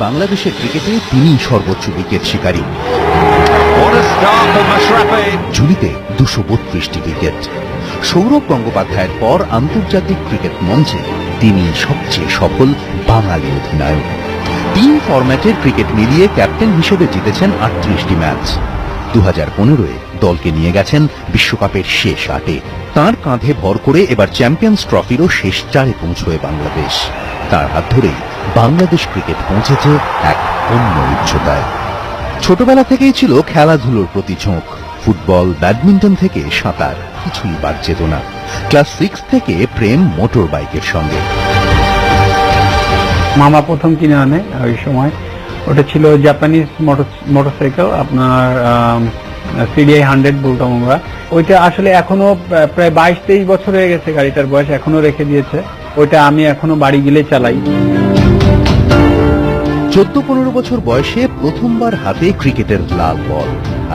বাংলাদেশের ক্রিকেটে তিনি সর্বোচ্চ উইকেট শিকারী. ঝুলিতে দুশো বত্রিশটি উইকেট। সৌরভ গঙ্গোপাধ্যায়ের পর আন্তর্জাতিক ক্রিকেট মঞ্চে তিনি সবচেয়ে সফল বাঙালি অধিনায়ক। তিন ফরম্যাটের ক্রিকেট মিলিয়ে ক্যাপ্টেন হিসেবে জিতেছেন আটত্রিশটি ম্যাচ। দু হাজার পনেরোয় দলকে নিয়ে গেছেন বিশ্বকাপের শেষ আটে। তার কাঁধে ভর করে এবার চ্যাম্পিয়ন্স ট্রফিরও শেষ চারে পৌঁছয় বাংলাদেশ। তার হাত ধরেই বাংলাদেশ ক্রিকেট পৌঁছেছে এক অন্য উচ্চতায়। ছোটবেলা থেকেই ছিল খেলাধুলোর প্রতি ঝোঁক। ফুটবল, ব্যাডমিন্টন থেকে সাঁতার, কিছুই বাদ যেত না। ক্লাস সিক্স থেকে প্রেম মোটর বাইকের সঙ্গে। মামা প্রথম কিনে আনে ওই সময়। ওটা ছিল জাপানিজ মোটরসাইকেল আপনার সিডিআই হান্ড্রেড বলতাম আমরা। ওইটা আসলে এখনও প্রায় বাইশ তেইশ বছর হয়ে গেছে গাড়িটার বয়স, এখনও রেখে দিয়েছে। ওইটা আমি এখনও বাড়ি গেলে চালাই। চোদ্দ পনেরো বছর বয়সে প্রথমবার হাতে ক্রিকেটের লাল বল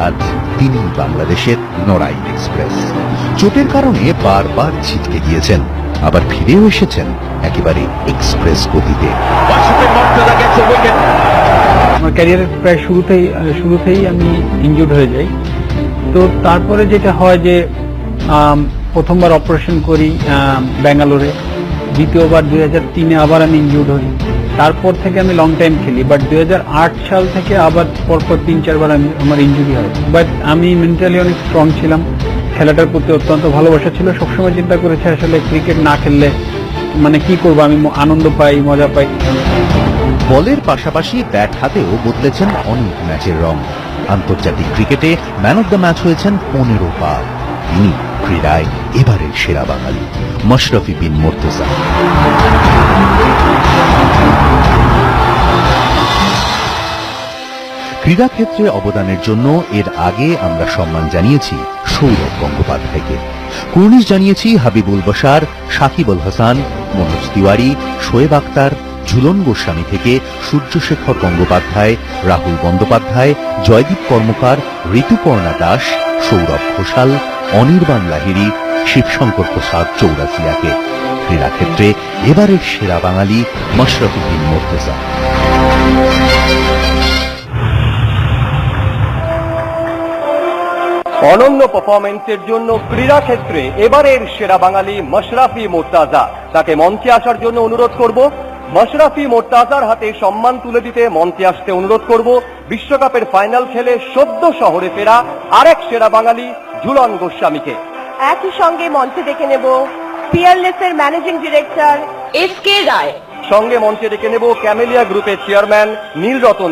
আজ তিনি বাংলাদেশের নড়াই এক্সপ্রেস। চোটের কারণে বারবার ছিটকে গিয়েছেন আবার ফিরেও এসেছেন একেবারে এক্সপ্রেস গতিতে. আমার ক্যারিয়ারের প্রায় শুরুতেই শুরুতেই আমি ইনজুর্ড হয়ে যাই। তো তারপরে যেটা হয় যে প্রথমবার অপারেশন করি ব্যাঙ্গালোরে। দ্বিতীয়বার দুই হাজার তিনে আবার আমি ইনজুর্ড হই। তারপর থেকে আমি লং টাইম খেলি বাট দু হাজার আট সাল থেকে আবার পরপর তিন, চারবার আমি আমার ইনজুরি হয়। বাট আমি মেন্টালি অনেক স্ট্রং ছিলাম, খেলাটার প্রতি অত্যন্ত ভালোবাসা ছিল, সবসময় চিন্তা করেছি আসলে ক্রিকেট না খেললে মানে কি করব, আমি আনন্দ পাই, মজা পাই। বলের পাশাপাশি ব্যাট হাতেও বদলেছেন অনেক ম্যাচের রং। আন্তর্জাতিক ক্রিকেটে ম্যান অব দ্য ম্যাচ হয়েছেন পনেরো বার তিনি ক্রীড়ায় এবারের সেরা বাঙালি, মশরফি বিন মোর্তেজা। ক্রীড়াক্ষেত্রে অবদানের জন্য এর আগে আমরা সম্মান জানিয়েছি সৌরভ গঙ্গোপাধ্যায়কে। কুর্নিশ জানিয়েছি হাবিবুল বসার সাকিবুল হাসান, মনোজ তিওয়ারি, শোয়েব আক্তার, ঝুলন গোস্বামী থেকে সূর্যশেখর গঙ্গোপাধ্যায়, রাহুল বন্দ্যোপাধ্যায়, জয়দীপ কর্মকার, ঋতুপর্ণা দাস, সৌরভ ঘোষাল, অনির্বাণ লাহিড়ী, শিবশঙ্কর প্রসাদ চৌরাসিয়াকে ক্রীড়াক্ষেত্রে এবারের সেরা বাঙালি মশরফুদ্দিন মোর্তেজা। অনন্য পারফরমেন্সের জন্য ক্রীড়া ক্ষেত্রে এবারের সেরা বাঙালি মশরাফি মোর্তাজা। তাকে মঞ্চে আসার জন্য অনুরোধ করব। মশরাফি মোর্তাজার হাতে সম্মান তুলে দিতে মঞ্চে আসতে অনুরোধ করব। বিশ্বকাপের ফাইনাল খেলে সদ্য শহরে ফেরা আরেক সেরা বাঙালি ঝুলন গোস্বামীকে। একই সঙ্গে মঞ্চে ডেকে নেব পিয়ারলেস এর managing director S K Roy. সঙ্গে মঞ্চে ডেকে নেব ক্যামেলিয়া গ্রুপের চেয়ারম্যান নীলরতন।